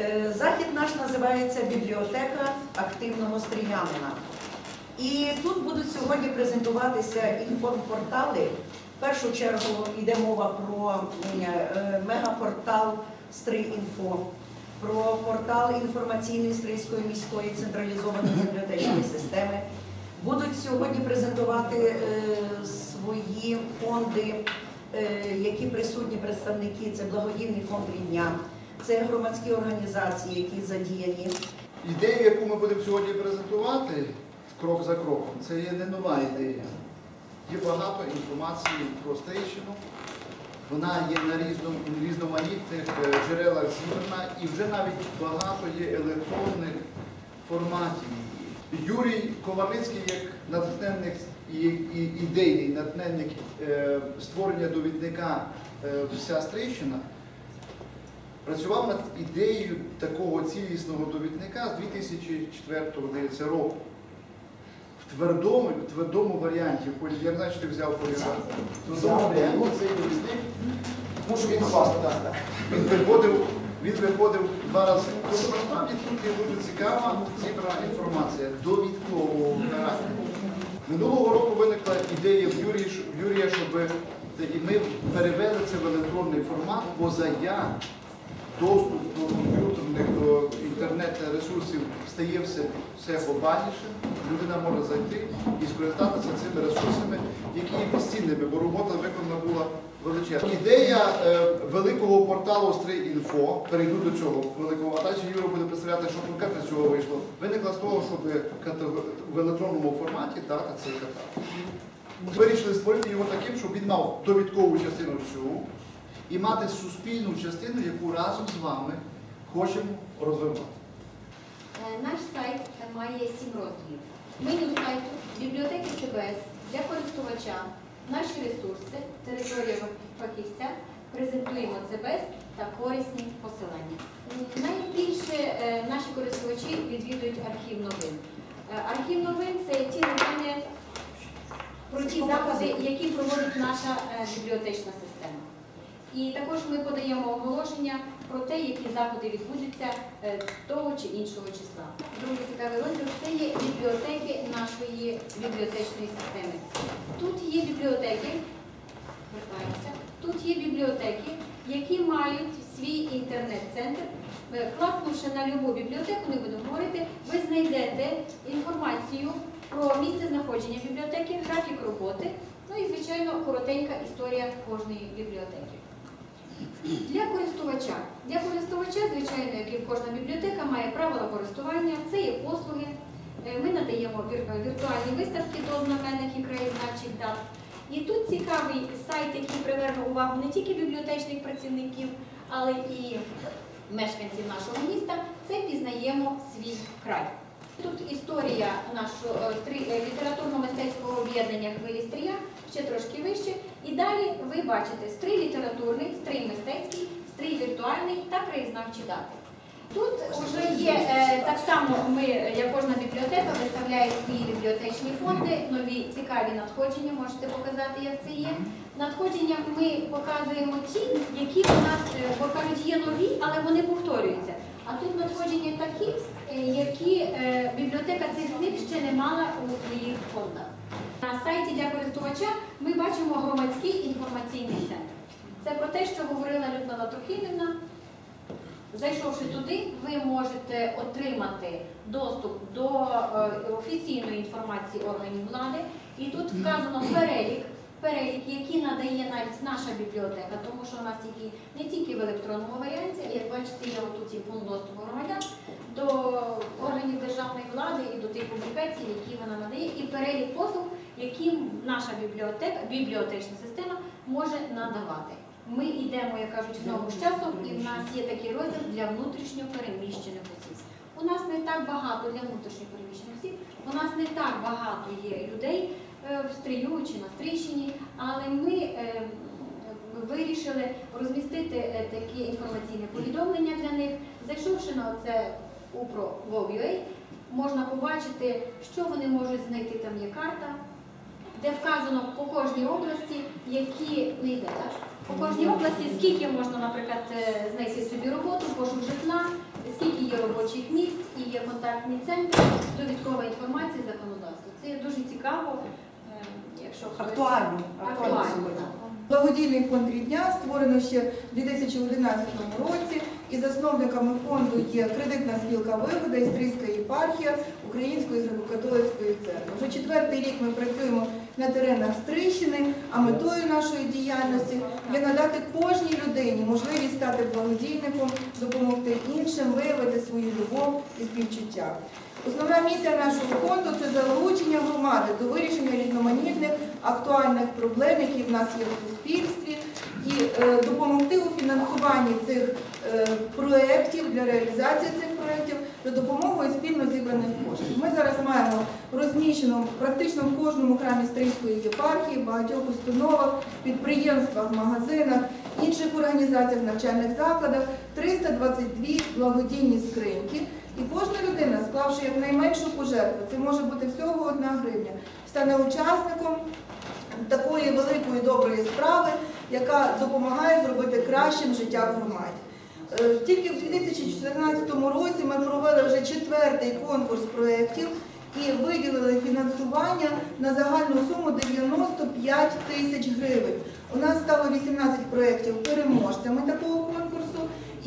Е, Захід наш називається Бібліотека активного стрілянина. І тут будуть сьогодні презентуватися інформпортали. В першу чергу йде мова про е, мегапортал Стрий.Інфо, про портал інформаційної Стрийської міської централізованої бібліотечної системи. Будуть сьогодні презентувати е, свої фонди, які присутні представники. Це благодійний фонд «Рідня», це громадські організації, які задіяні. Ідею, яку ми будемо сьогодні презентувати крок за кроком, це є не нова ідея. Є багато інформації про Стрийщину. Вона є на різноманітних е, джерелах зібрана і вже навіть багато є електронних форматів. Юрій Комарницький, як натхненник і, і ідейний натхненник е, створення довідника е, вся Стрийщина, працював над ідеєю такого цілісного довідника з 2004 здається, року. В твердому, в твердому варіанті, я не знаю, чи ти взяв поліграф. В твердому варіанті цей довідник Мушу відкласти, він виходив, він виходив два рази. Тобто насправді тут є дуже цікава зібрана інформація довідкового характеру. Минулого року виникла ідея в Юрія, щоб ми перевели це в електронний формат, бо зая доступ до комп'ютерних, до інтернет-ресурсів стає все, все глобальнішим. Людина може зайти і скористатися цими ресурсами, які є безцінними, бо робота виконана була величезна. Ідея е, великого порталу Стрий.Інфо, перейду до цього великого, а далі Юра буде представляти, що конкретно з цього вийшло. Виникла з того, щоб в електронному форматі дати цей каталог. Вирішили створити його таким, щоб він мав довідкову частину всю і мати суспільну частину, яку разом з вами хочемо розвивати. Е, Наш сайт має сім розділів. Меню сайту, бібліотеки ЦБС для користувача, наші ресурси, територія фахівця, презентуємо ЦБС та корисні посилання. Найбільше е, наші користувачі відвідують архів новин. Е, Архів новин це ті новини про ті заходи, які проводить наша е, бібліотечна система. І також ми подаємо оголошення про те, які заходи відбудуться е, того чи іншого числа. Другий цікавий розділ це є бібліотеки нашої бібліотечної системи. Тут є бібліотеки, тут є бібліотеки, які мають свій інтернет-центр. Е, Клацнувши на любу бібліотеку, не будемо говорити, ви знайдете інформацію про місце знаходження бібліотеки, графік роботи, ну і, звичайно, коротенька історія кожної бібліотеки. Для користувача. Для користувача, звичайно, як і кожна бібліотека, має правила користування, це є послуги. Е, Ми надаємо віртуальні виставки до знаменних і краєзнавчих дат. І тут цікавий сайт, який привернув увагу не тільки бібліотечних працівників, але і мешканців нашого міста. Це пізнаємо свій край. Тут історія нашого е, е, літературно-мистецького об'єднання хвилі стрія ще трошки вище. І далі ви бачите стрій літературний, стрій мистецький, стрій віртуальний та краєзнавчі дати. Тут вже є е, так само, ми, як кожна бібліотека, виставляє свої бібліотечні фонди, нові цікаві надходження, можете показати, як це є. Надходження ми показуємо ті, які у нас, бо кажуть, є нові, але вони повторюються. А тут надходження такі, е, які е, бібліотека цих книг ще не мала у своїх фондах. На сайті для користувача ми бачимо громадський інформаційний центр. Це про те, що говорила Людмила Трохимівна. Зайшовши туди, ви можете отримати доступ до е, офіційної інформації органів влади. І тут вказано перелік, перелік, який надає навіть наша бібліотека, тому що у нас тільки не тільки в електронному варіанті, як бачите, є отут є пункт доступу громадян до органів державної влади і до тих публікацій, які вона надає, і перелік послуг, які наша бібліотека, бібліотечна система може надавати. Ми йдемо, як кажуть, в ногу з часом, і в нас є такий розділ для внутрішньо переміщених осіб. У нас не так багато для внутрішньо переміщених осіб, у нас не так багато є людей в стрію чи на стрийщині, але ми е, вирішили розмістити е, такі інформаційні повідомлення для них. Зайшовши на це upro.gov.ua, можна побачити, що вони можуть знайти. Там є карта, де вказано по кожній області, які не йде? По кожній області, скільки можна, наприклад, е, знайти собі роботу, пошук житла, контактний центр, довідкова інформація, законодавство. Це є дуже цікаво, е, якщо хтось- Актуально. Актуально сьогодні. Благодійний фонд «Рідня» створено ще в 2011 році, і засновниками фонду є кредитна спілка Вигода, Істрийська єпархія Української греко-католицької церкви. Вже четвертий рік ми працюємо на теренах Стрийщини, а метою нашої діяльності є надати кожній людині можливість стати благодійником, допомогти іншим, виявити свою любов співчуття. Основна місія нашого фонду це залучення громади до вирішення різноманітних актуальних проблем, які в нас є в суспільстві, і е, допомогти у фінансуванні цих е, проєктів для реалізації цих проєктів за допомогою спільно зібраних коштів. Ми зараз маємо розміщено практично в кожному храмі Стрийської єпархії, багатьох установах, підприємствах, магазинах, інших організаціях, навчальних закладах 322 благодійні скриньки. Людина, склавши якнайменшу пожертву, це може бути всього одна гривня, стане учасником такої великої доброї справи, яка допомагає зробити кращим життя в громаді. Е, Тільки в 2014 році ми провели вже четвертий конкурс проєктів і виділили фінансування на загальну суму 95 тисяч гривень. У нас стало 18 проєктів переможцями такого конкурсу.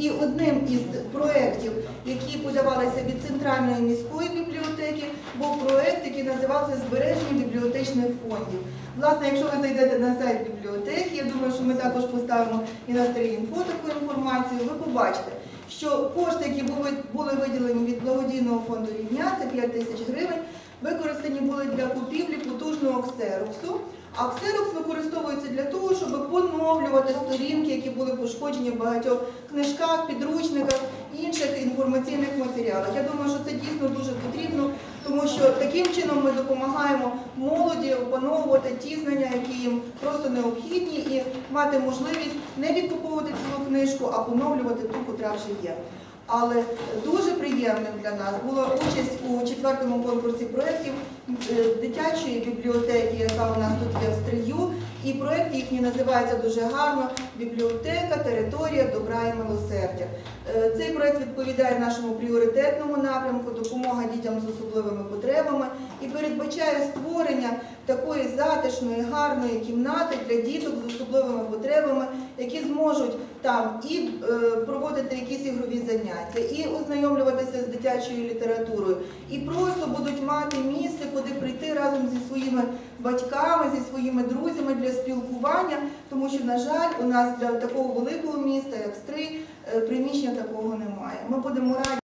І одним із проєктів, які подавалися від центральної міської бібліотеки, був проєкт, який називався Збереження бібліотечних фондів. Власне, якщо ви зайдете на сайт бібліотеки, я думаю, що ми також поставимо і на сторінфо таку інформацію, ви побачите, що кошти, які були, були виділені від благодійного фонду рівня, це 5 тисяч гривень, використані були для купівлі потужного ксероксу. А ксерокс використовується для того, щоб поновлювати сторінки, які були пошкоджені в багатьох книжках, підручниках інших інформаційних матеріалах. Я думаю, що це дійсно дуже потрібно, тому що таким чином ми допомагаємо молоді опановувати ті знання, які їм просто необхідні, і мати можливість не відкуповувати цілу книжку, а поновлювати ту, котра вже є. Але дуже приємним для нас була участь у четвертому конкурсі проєктів е, дитячої бібліотеки, яка у нас тут є в Стрию. І проєкт їхній називається дуже гарно Бібліотека, територія добра і милосердя. Е, Цей проєкт відповідає нашому пріоритетному напрямку допомога дітям з особливими потребами і передбачає створення такої затишної, гарної кімнати для діток з особливими потребами, які зможуть там і е, проводити якісь ігрові заняття, і ознайомлюватися з дитячою літературою, і просто будуть мати місце, куди прийти разом зі своїми батьками, зі своїми друзями для спілкування, тому що, на жаль, у нас для такого великого міста, як Стрий, е, приміщення такого немає. Ми будемо раді.